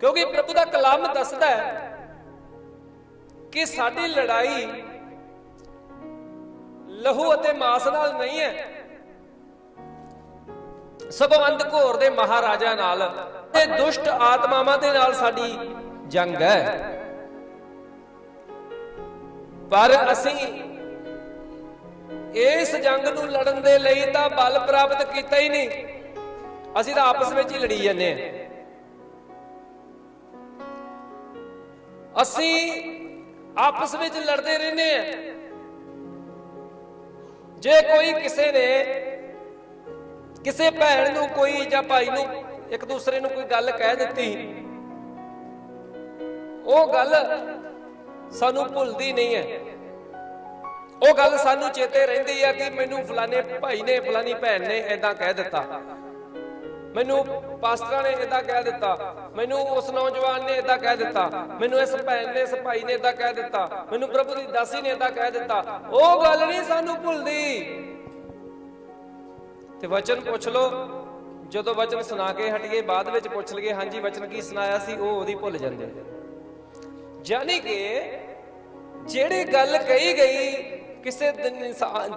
ਕਿਉਂਕਿ ਪ੍ਰਭੂ ਦਾ ਕਲਾਮ ਦੱਸਦਾ ਹੈ ਕਿ ਸਾਡੀ ਲੜਾਈ ਲਹੂ ਅਤੇ ਮਾਸ ਨਾਲ ਨਹੀਂ ਹੈ। ਸਗੋਂ ਘੋਰ ਦੇ ਮਹਾਰਾਜਾ ਨਾਲ ਤੇ ਦੁਸ਼ਟ ਆਤਮਾਵਾਂ ਦੇ ਨਾਲ ਸਾਡੀ ਜੰਗ ਹੈ। ਪਰ ਅਸੀਂ ਇਸ ਜੰਗ ਨੂੰ ਲੜਨ ਦੇ ਲਈ ਤਾਂ ਬਲ ਪ੍ਰਾਪਤ ਕੀਤਾ ਹੀ ਨਹੀਂ। ਅਸੀਂ ਤਾਂ ਆਪਸ ਵਿੱਚ ਹੀ ਲੜੀ ਜਾਂਦੇ ਹਾਂ। ਅਸੀਂ ਆਪਸ ਵਿੱਚ ਲੜਦੇ ਰਹਿੰਦੇ ਹਾਂ। ਜੇ ਕੋਈ ਕਿਸੇ ਨੇ ਕਿਸੇ ਭੈਣ ਨੂੰ ਕੋਈ ਜਾਂ ਭਾਈ ਨੂੰ ਇੱਕ ਦੂਸਰੇ ਨੂੰ ਕੋਈ ਗੱਲ ਕਹਿ ਦਿੱਤੀ, ਉਹ ਗੱਲ ਸਾਨੂੰ ਭੁੱਲਦੀ ਨਹੀਂ ਹੈ। ਉਹ ਗੱਲ ਸਾਨੂੰ ਚੇਤੇ ਰਹਿੰਦੀ ਹੈ ਕਿ ਮੈਨੂੰ ਫਲਾਣੇ ਭਾਈ ਨੇ, ਫਲਾਣੀ ਭੈਣ ਨੇ ਇਦਾਂ ਕਹਿ ਦਿੱਤਾ। ਮੈਨੂੰ ਪਾਸਟਰਾਂ ਨੇ ਇਦਾਂ ਕਹਿ ਦਿੱਤਾ, ਮੈਨੂੰ ਉਸ ਨੌਜਵਾਨ ਨੇ ਇਦਾਂ ਕਹਿ ਦਿੱਤਾ, ਮੈਨੂੰ ਇਸ ਭੈਣ ਨੇ, ਇਸ ਭਾਈ ਨੇ ਇਦਾਂ ਕਹਿ ਦਿੱਤਾ, ਮੈਨੂੰ ਪ੍ਰਭੂ ਦੀ ਦਾਸੀ ਨੇ ਇਦਾਂ ਕਹਿ ਦਿੱਤਾ। ਉਹ ਗੱਲ ਨਹੀਂ ਸਾਨੂੰ ਭੁੱਲਦੀ। ਤੇ ਵਚਨ ਪੁੱਛ ਲਓ, ਜਦੋਂ ਵਚਨ ਸੁਣਾ ਕੇ ਹਟੀਏ, ਬਾਅਦ ਵਿੱਚ ਪੁੱਛ ਲਈਏ, ਹਾਂਜੀ ਵਚਨ ਕੀ ਸੁਣਾਇਆ ਸੀ, ਉਹ ਉਹਦੀ ਭੁੱਲ ਜਾਂਦੇ ਯਾਨੀ ਕਿ ਜਿਹੜੀ ਗੱਲ ਕਹੀ ਗਈ, ਕਿਸੇ ਦੁਨਿਆ-